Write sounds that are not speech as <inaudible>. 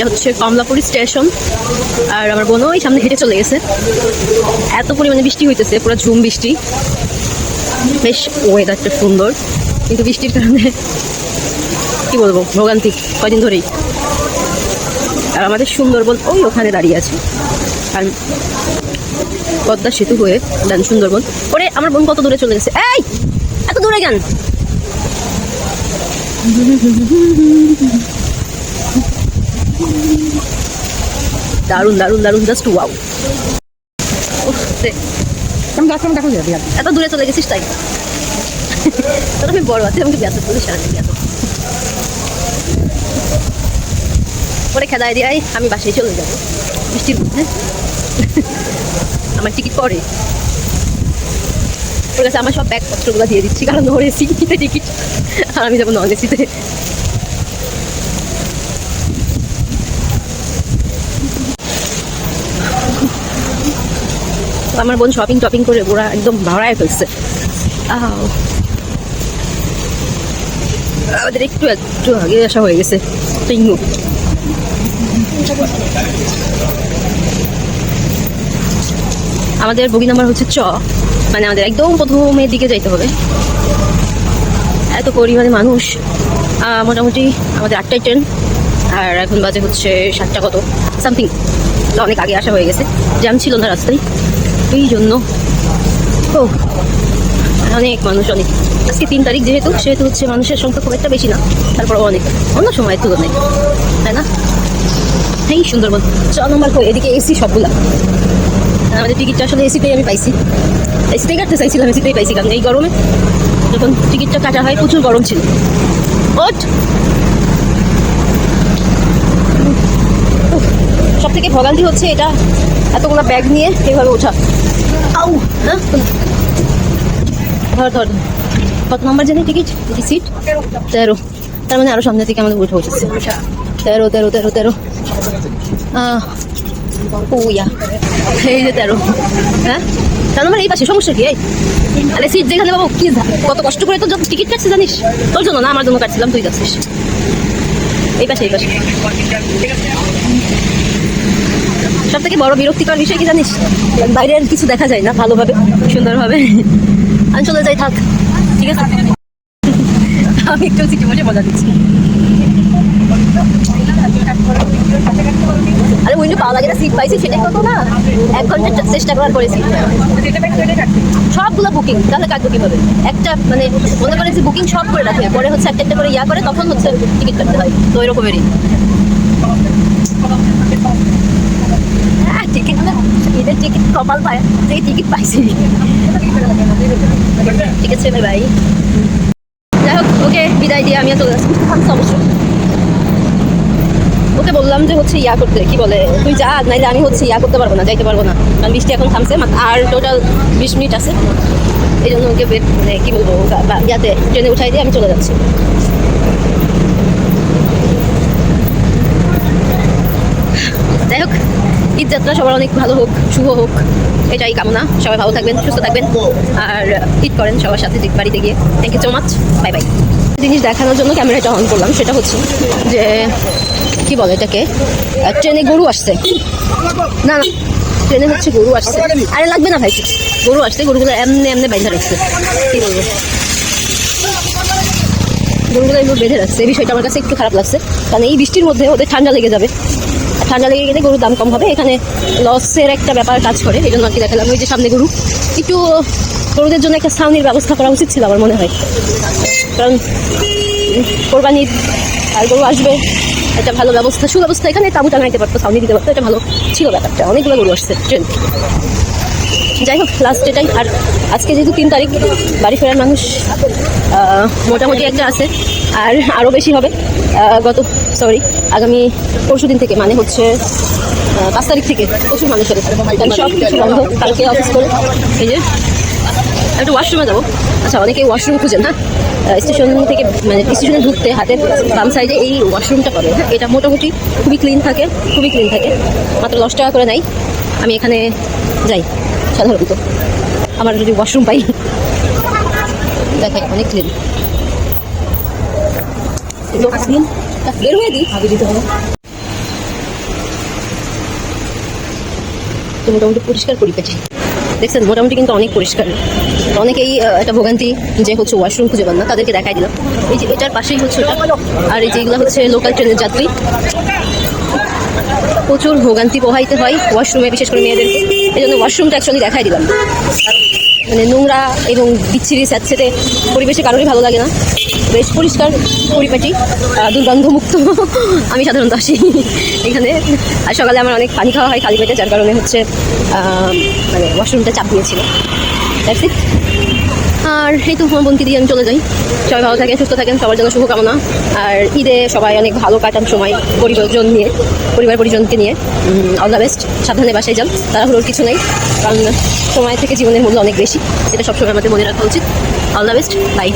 এটা হচ্ছে কমলাপুর স্টেশন। আর আমার বোনও ওই সামনে হেঁটে চলে গেছে। এত পরিমাণে বৃষ্টি হইতেছে, পুরো ঝুম বৃষ্টি। বেশ ওয়েদারটা সুন্দর। কিন্তু বৃষ্টির কারণে কি বলব, ভোগান্তি কয়দিন ধরেই। আর আমাদের সুন্দরবন ওই ওখানে দাঁড়িয়ে আছে। আর পদ্মা সেতু হয়ে দেন সুন্দরবন। ওরে, আমার বোন কত দূরে চলে গেছে। এই, এত দূরে কেন? দারুণ দারুণ দারুণ জাস্ট ওয়াও দেখো যাবে এত দূরে চলে গেছিস তাই? তোর আমি বড় আছে আমাকে ব্যস্ত বলে সারা পরে খেদায় দিয়ে আমি বাসায় চলে যাব। বৃষ্টির মধ্যে। আমার টিকিট পরে। ওর কাছে আমার সব ব্যাগপত্রগুলো দিয়ে দিচ্ছি কারণ ওর এসিতে টিকিট আর আমি যাব নন এসিতে আমার বোন শপিং টপিং করে ওরা একদম ভাড়ায় ফেলছে। আমাদের একটু একটু আগে আসা হয়ে গেছে। টিঙ্গু আমাদের বগি নাম্বার হচ্ছে চ। মানে আমাদের একদম প্রথমের দিকে যাইতে হবে। এত পরিমাণে মানুষ। মোটামুটি আমাদের আটটায় ট্রেন আর এখন বাজে হচ্ছে সাতটা কত? সামথিং অনেক আগে আসা হয়ে গেছে। জ্যাম ছিল না রাস্তায়। এই জন্য ও, অনেক মানুষ, অনেক। আজকে তিন তারিখ যেহেতু, সেহেতু হচ্ছে মানুষের সংখ্যা খুব একটা বেশি না। তারপরও অনেক। অন্য সময়ের তুলনায়। তাই না? এই সুন্দরবন। ছ নম্বর এদিকে এসি সবগুলা। আমাদের টিকিটটা আসলে এসিতেই আমি পাইছি। এসিতেই কাটতে চাইছিলাম এসিতেই পাইছি, কারণ এই গরমে যখন টিকিটটা কাটা হয়, প্রচুর গরম ছিল। ওট সব থেকে ভোগান্তি হচ্ছে এটা। এতগুলো ব্যাগ নিয়ে এভাবে ওঠা। আউ হ্যাঁ? ধর ধর। কত নম্বর জানি টিকিট সিট তেরো। তার। মানে আরও সামনে থেকে আমাদের উঠে উঠেছে তেরো তেরো তেরো তেরো। আহ, ও ইয়া। এই যে তেরো। হ্যাঁ? তার নম্বর এই পাশে সমস্যা কি? এই? আরে সিট যেখানে বাবু কি কত কষ্ট করে তো টিকিট কাটছে জানিস? তোর জন্য না আমার জন্য কাটছিলাম তুই যাচ্ছিস। এই পাশে এই পাশে। সব থেকে বড় বিরক্তিকর বিষয় কি জানিস? বাইরের কিছু দেখা যায় না ভালোভাবে, সুন্দরভাবে। আমি চলে যাই, থাক। ঠিক আছে? আমি একটু সিটি বসে মজা দিচ্ছি আরে উইন্ডো পাওয়া লাগে না সিট পাইছি সেটাই কত না? এক ঘণ্টা চেষ্টা করার পরে সিট সবগুলো বুকিং তাহলে কাটবো কীভাবে একটা মানে মনে করে যে বুকিং সব করে রাখে। পরে হচ্ছে একটা একটা করে ইয়া করে, তখন হচ্ছে টিকিট কাটতে হয়। তো এরকমেরই হ্যাঁ টিকিট ঈদের টিকিট কপাল পায় সেই টিকিট পাইছি। ঠিক আছে বাই যাই হোক, ওকে বিদায় দিয়ে আমিও চলে অবশ্যই। ওকে বললাম যে হচ্ছে ইয়া করতে, কি বলে, তুই যা, নাইলে আমি হচ্ছে ইয়া করতে পারব না, যাইতে পারব না। কারণ বৃষ্টি এখন থামছে মাত্র আর টোটাল বিশ মিনিট আছে। এই জন্য ওকে মানে কি বলব ইয়াতে ট্রেনে উঠাই দিয়ে আমি চলে যাচ্ছি যাই হোক ঈদ যাত্রা সবার অনেক ভালো হোক, শুভ হোক, এটাই কামনা। সবাই ভালো থাকবেন, সুস্থ থাকবেন, আর ঈদ করেন সবার সাথে বাড়িতে গিয়ে। Thank you so much bye bye জিনিস দেখানোর জন্য ক্যামেরাটা অন করলাম, সেটা হচ্ছে যে, কি বলে এটাকে? ট্রেনে গরু আসছে। না না, ট্রেনে হচ্ছে গরু আসছে। আরে, লাগবে না ভাই গরু আসছে, গরুগুলো এমনি এমনি বাইন্ধা রাখছে। কি বলব? গরুগুলো এগুলো বেঁধে রাখছে। এই বিষয়টা আমার কাছে একটু খারাপ লাগছে। কারণ এই বৃষ্টির মধ্যে ওদের ঠান্ডা লেগে যাবে। ঠান্ডা লেগে গেলে গরুর দাম কম হবে। এখানে লসের একটা ব্যাপার কাজ করে এই জন্য আর কি দেখালাম। ওই যে সামনে গরু, একটু গরুদের জন্য একটা ছাউনির ব্যবস্থা করা উচিত ছিল আমার মনে হয়। কারণ কোরবানি আর গরু আসবে, একটা ভালো ব্যবস্থা, সুব্যবস্থা এখানে তাবু টাঙাইতে পারতো, ছাউনি দিতে পারতো, এটা ভালো ছিল ব্যাপারটা। অনেকগুলো গরু আসছে ট্রেন যাই হোক লাস্ট এটাই। আর আজকে যেহেতু তিন তারিখ, বাড়ি ফেরার মানুষ মোটামুটি একটা আছে। আর আরও বেশি হবে। গত সরি আগামী পরশু দিন থেকে মানে হচ্ছে পাঁচ তারিখ থেকে প্রচুর মানুষের সব কিছু বন্ধ, কালকে অফিস করে, এই যে একটু ওয়াশরুমে যাব। আচ্ছা অনেকে ওয়াশরুম খুঁজেন হ্যাঁ? স্টেশন থেকে মানে স্টেশনে ঢুকতে হাতে বাম সাইডে এই ওয়াশরুমটা পাবে হ্যাঁ? এটা মোটামুটি খুবই ক্লিন থাকে, খুবই ক্লিন থাকে। মাত্র দশ টাকা করে নাই আমি এখানে যাই, সাধারণত। আমার যদি ওয়াশরুম পাই, দেখাই, অনেক ক্লিন বের হয়ে দিই। আগে দিতে হবে। তো মোটামুটি পরিষ্কার পরিপাটি দেখছেন মোটামুটি কিন্তু অনেক পরিষ্কার। অনেকেই একটা ভোগান্তি যে হচ্ছে ওয়াশরুম খুঁজে পান না তাদেরকে দেখাই দিলাম। এই যে এটার পাশেই হচ্ছে আর এই যেগুলো হচ্ছে লোকাল ট্রেনের যাত্রী। প্রচুর ভোগান্তি পোহাইতে হয় ওয়াশরুমে বিশেষ করে মেয়েদেরকে। এই জন্য ওয়াশরুমটা একসঙ্গে দেখাই দিলাম। মানে নোংরা এবং বিচ্ছিরি, স্যাঁতসেতে পরিবেশে কারোরই ভালো লাগে না। বেশ পরিষ্কার পরিপাটি দুর্গন্ধমুক্ত। <laughs> আমি সাধারণত আসি এখানে। আর সকালে আমার অনেক পানি খাওয়া হয় খালি পেটে, যার কারণে হচ্ছে মানে ওয়াশরুমটা চাপ দিয়েছিল। That's it. আর এই তো আমার বোনকে দিয়ে আমি চলে যাই। সবাই ভালো থাকেন, সুস্থ থাকেন, সবার জন্য শুভকামনা। আর ঈদে সবাই অনেক ভালো কাটান সময় পরিজন নিয়ে, পরিবার পরিজনকে নিয়ে। অল দ্য বেস্ট সাবধানে বাসায় যান, তাড়াহুড়োর কিছু নেই, কারণ সময় থেকে জীবনের মূল্য অনেক বেশি এটা সবসময় আমাদের মনে রাখা উচিত। All the best by